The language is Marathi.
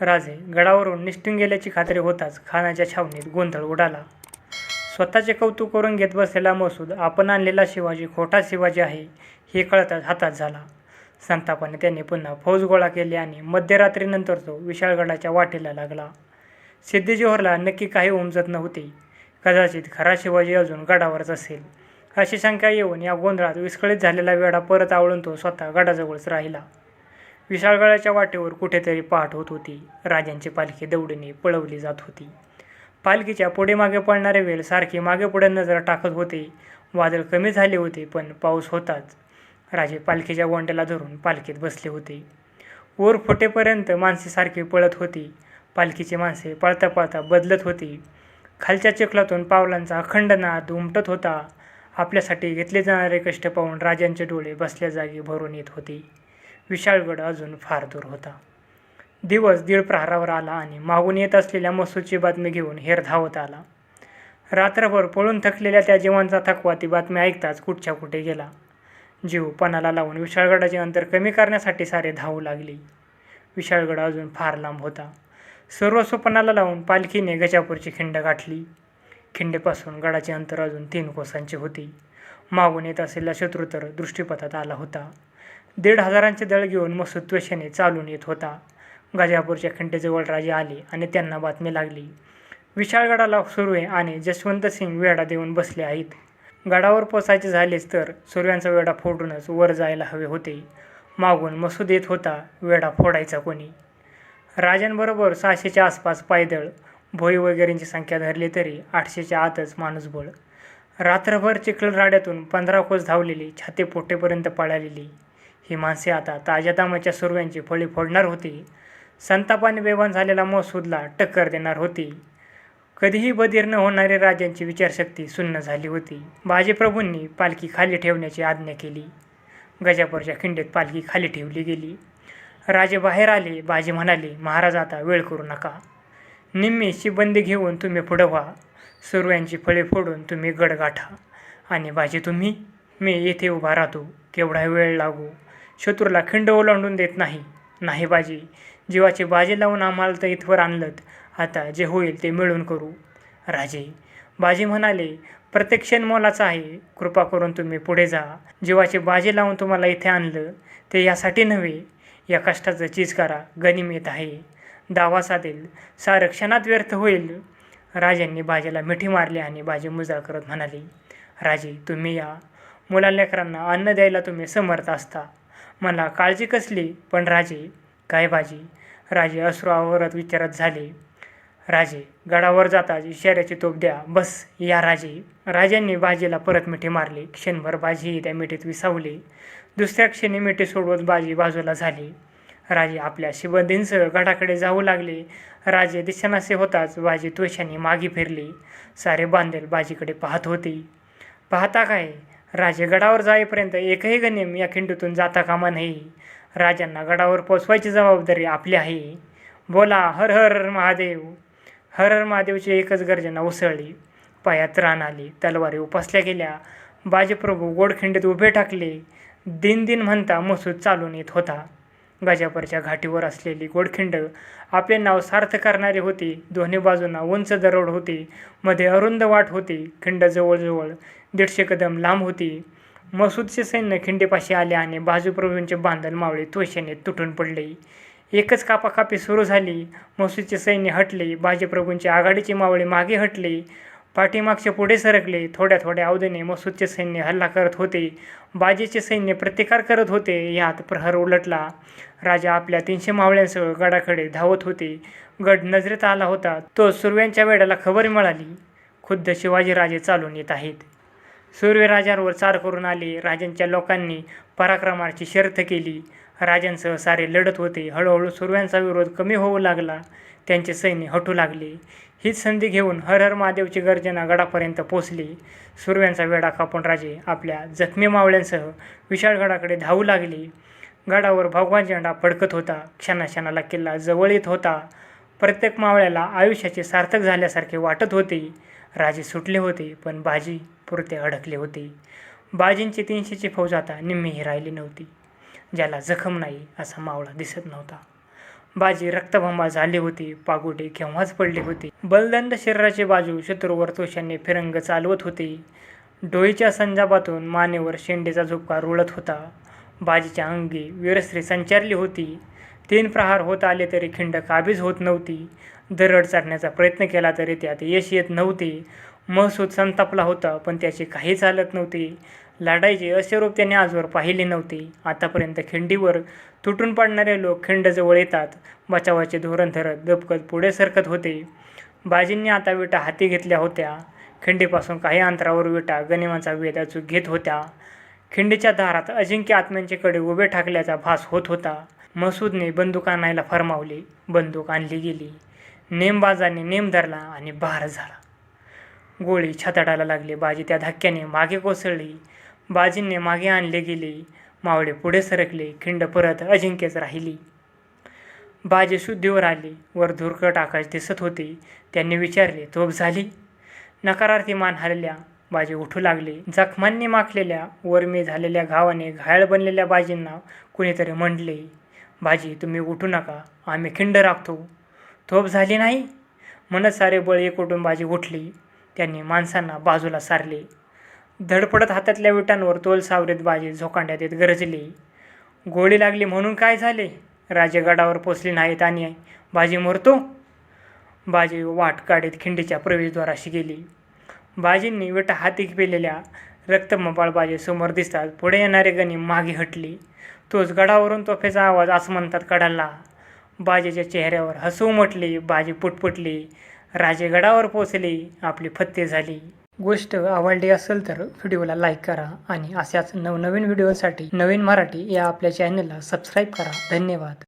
राजे गडावरून निसटून गेल्याची खात्री होताच खानाच्या छावणीत गोंधळ उडाला. स्वतःचे कौतुक करून घेत बसलेला मसूद आपण आणलेला शिवाजी खोटा शिवाजी आहे हे कळताच हातात झाला. संतापाने त्याने पुन्हा फौज गोळा केली आणि मध्यरात्रीनंतर तो विशाळगडाच्या वाटेला लागला. सिद्धी नक्की काही उमजत नव्हते. कदाचित खरा शिवाजी अजून गडावरच असेल. अशी शंका येऊन या गोंधळात विस्कळीत झालेला वेढा परत आवळून तो स्वतः गडाजवळच राहिला. विशाळगडाच्या वाटेवर कुठेतरी पहाट होत होती. राजांची पालखी दौडीने पळवली जात होती. पालखीच्या पुढे मागे पडणारे वेल सारखे मागे पुढे नजर टाकत होते. वादळ कमी झाले होते पण पाऊस होताच. राजे पालखीच्या गोंड्याला धरून पालखीत बसले होते. वर फुटेपर्यंत माणसे सारखी पळत होती. पालखीची माणसे पळता पळता बदलत होती. खालच्या चिखलातून पावलांचा अखंड नाद उमटत होता. आपल्यासाठी घेतले जाणारे कष्ट पाहून राजांचे डोळे बसल्या जागी भरून येत होते. विशाळगड अजून फार दूर होता. दिवस दीड प्रहारावर आला आणि मागून येत असलेल्या मसूची बातमी घेऊन हेर धावत आला. रात्रभर पळून थकलेल्या त्या जीवांचा थकवा ती बातमी ऐकताच कुठच्या कुठे गेला. जीव पणाला लावून विशाळगडाचे अंतर कमी करण्यासाठी सारे धावू लागले. विशाळगड अजून फार लांब होता. सर्व स्वपनाला लावून पालखीने गजापूरची खिंड गाठली. खिंडेपासून गडाचे अंतर अजून तीन कोसांचे होते. मागून येत असलेला शत्रू तर दृष्टीपथात आला होता. दीड हजारांचे दळ घेऊन मसूद त्वशेने चालून येत होता. गजापूरच्या खिंडेजवळ राजे आले आणि त्यांना बातमी लागली. विशाळगडाला सुर्वे आणि जसवंत सिंग वेढा देऊन बसले आहेत. गडावर पोचायचे झालेच तर सुर्व्यांचा वेढा फोडूनच वर जायला हवे होते. मागून मसूद येत होता वेढा फोडायचा कोणी? राजांबरोबर सहाशेच्या आसपास पायदळ भोई वगैरेंची संख्या धरली तरी आठशेच्या आतच माणूसबळ रात्रभर चिखलराड्यातून पंधरा कोस धावलेली छाते पोटेपर्यंत पळालेली. ही माणसे आता ताज्यादामाच्या सुरव्यांची फळी फोडणार होती. संतापाने बेभान झालेला मसूदला टक्कर देणार होती. कधीही बधीर न होणारी राजांची विचारशक्ती सुन्न झाली होती. बाजीप्रभूंनी पालखी खाली ठेवण्याची आज्ञा केली. गजापूरच्या खिंडीत पालखी खाली ठेवली गेली. राजे बाहेर आले बाजी म्हणाले महाराज आता वेळ करू नका. निम्मी शिबंदी घेऊन तुम्ही पुढं व्हा. सुरव्यांची फळे फोडून तुम्ही गड गाठा. आणि बाजी तुम्ही मी येथे उभा राहतो. केवढा वेळ लागू शत्रूला खिंड ओलांडून देत नाही. नाही बाजी जीवाचे बाजी लावून आम्हाला तर इथवर आणलं आता जे होईल ते मिळून करू. राजे बाजी म्हणाले प्रत्येक क्षण मोलाचा आहे. कृपा करून तुम्ही पुढे जा. जीवाची बाजी लावून तुम्हाला इथे आणलं ते यासाठी नव्हे. या कष्टाचं चीज करा गनिमेत आहे. दावा साधेल सारं क्षणात व्यर्थ होईल. राजांनी बाजेला मिठी मारली आणि बाजी मुजाळ करत म्हणाली राजे तुम्ही या. मुलालेकरांना अन्न द्यायला तुम्ही समर्थ असता. मला काळजी कसली? पण राजे काय बाजी? राजे अश्रू आवरत विचारत झाले. राजे गडावर जाताच इशाऱ्याची तोप द्या. बस या राजे. राजांनी बाजीला परत मिठी मारली. क्षणभर बाजीही त्या मिठीत विसावली. दुसऱ्या क्षणी मिठी सोडवत बाजी बाजूला झाली. राजे आपल्या शिबंदींसह गडाकडे जाऊ लागले. राजे दिशानासे होताच बाजी त्वशाने मागे फिरली. सारे बांधेल बाजीकडे पाहत होते. पाहता काय? राजे गडावर जाईपर्यंत एकही गणिम या खिंडीतून जाता कामा नाही राजांना गडावर पोचवायची जबाबदारी आपली आहे. बोला हर हर महादेव. हर हर महादेवची एकच गर्जना उसळली. पायात रान आली तलवारी उपासल्या गेल्या. बाजीप्रभू गोडखिंडीत उभे टाकले दिन दिन म्हणता मसूद चालून येत होता. गजापूरच्या घाटीवर असलेली गोडखिंड आपले नाव सार्थ करणारी होती. दोन्ही बाजूंना उंच दरोड होती. मध्ये अरुंद वाट होती. खिंड जवळजवळ दीडशे कदम लांब होती. मसूदचे सैन्य खिंडीपाशी आले आणि बाजूप्रभूंचे बांधल मावळे त्वशेने तुटून पडले. एकच कापाकापी सुरू झाली. मसूदचे सैन्य हटले. बाजीप्रभूंचे आघाडीचे मावळे मागे हटले. पाठीमागचे पुढे सरकले. थोड्या थोड्या अवधीने मसूदचे सैन्य हल्ला करत होते. बाजीचे सैन्य प्रतिकार करत होते. यात प्रहर उलटला. राजा आपल्या तीनशे मावळ्यांसह गडाकडे धावत होते. गड नजरेत आला होता. तो सुरव्यांच्या वेळाला खबर मिळाली. खुद्द शिवाजीराजे चालून येत आहेत. सूर्यराजांवर चार करून आले. राजांच्या लोकांनी पराक्रमाची शर्थ केली. राजांसह सारे लढत होते. हळूहळू सुरव्यांचा विरोध कमी होऊ लागला. त्यांचे सैन्य हटू लागले. हीच संधी घेऊन हर हर महादेवची गर्जना गडापर्यंत पोचली सुरव्यांचा वेढा कापून राजे आपल्या जखमी मावळ्यांसह विशाळगडाकडे धावू लागले. गडावर भगवान झेंडा फडकत होता. क्षणाक्षणाला किल्ला जवळ येत होता. प्रत्येक मावळ्याला आयुष्याचे सार्थक झाल्यासारखे वाटत होते. राजे सुटले होते पण बाजी पुरते अडकले होते. बाजींची तीनशेची फौज आता निम्मीही राहिली नव्हती. ज्याला जखम नाही असा मावळा दिसत नव्हता. बाजी रक्तभंबा झाली होती पागोटे केव्हाच पडले होते. बलदंड शरीराची बाजू शत्रूवर तोशाने फिरंग चालवत होते. डोईच्या संजाबातून मानेवर शेंडेचा झोपका रुळत होता. बाजीच्या अंगी वीरश्री संचारली होती. तीन प्रहार होत आले तरी खिंड काबीज होत नव्हती. दरड चढण्याचा प्रयत्न केला तरी त्यात यश येत नव्हते. महसूद संतापला होता पण त्याची काही चालत नव्हती. लढाईचे असे रूप त्याने आजवर पाहिले नव्हते. आतापर्यंत खिंडीवर तुटून पडणारे लोक खिंडजवळ येतात. बचावाचे धोरण धरत दबकत पुढे सरकत होते. बाजींनी आता विटा हाती घेतल्या होत्या. खिंडीपासून काही अंतरावर विटा गनिमाचा वेध अचूक घेत होत्या. खिंडीच्या दारात अजिंक्य आत्म्यांचे कडे उभे ठाकल्याचा भास होत होता. मसूदने बंदूक आणायला फरमावली बंदूक आणली गेली. नेमबाजाने नेम धरला आणि बहार झाला. गोळी छताडायला लागली. बाजी त्या धक्क्याने मागे कोसळली. बाजींनी मागे आणले गेले. मावळे पुढे सरकले. खिंड परत अजिंक्यच राहिली. बाजी शुद्धीवर आली. वर धुरकट आकाश दिसत होते. त्यांनी विचारले तोप झाली? नकारार्थी मान हलल्या बाजी उठू लागले. जखमांनी माखलेल्या वरमी झालेल्या घावाने घायल बनलेल्या बाजींना कुणीतरी म्हणले बाजी तुम्ही उठू नका आम्ही खिंड राखतो. तोप झाली नाही? म्हणत सारे बळ एकवटून बाजी उठली. त्यांनी माणसांना बाजूला सारले. धडपडत हातातल्या विटांवर तोल सावरीत बाजी झोकांड्यात येत गरजली. गोळी लागली म्हणून काय झाले? राजे गडावर पोचले नाहीत आणि बाजी मरतो? बाजी वाट काढीत खिंडीच्या प्रवेशद्वाराशी गेली. बाजींनी विटा हाती पेलेल्या रक्तमबाळ बाजी समोर दिसतात. पुढे येणारे गणी मागे हटली. तोच गडावरून तोफेचा आवाज असं म्हणतात कडाला बाजीच्या चेहऱ्यावर हसू उमटली बाजी पुटपुटली. राजे गडावर पोचले आपली फत्ते झाली. गोष्ट आवडली असेल तर व्हिडिओला लाईक करा आणि अशाच नवनवीन व्हिडिओसाठी नवीन मराठी या आपल्या चॅनलला सबस्क्राईब करा. धन्यवाद.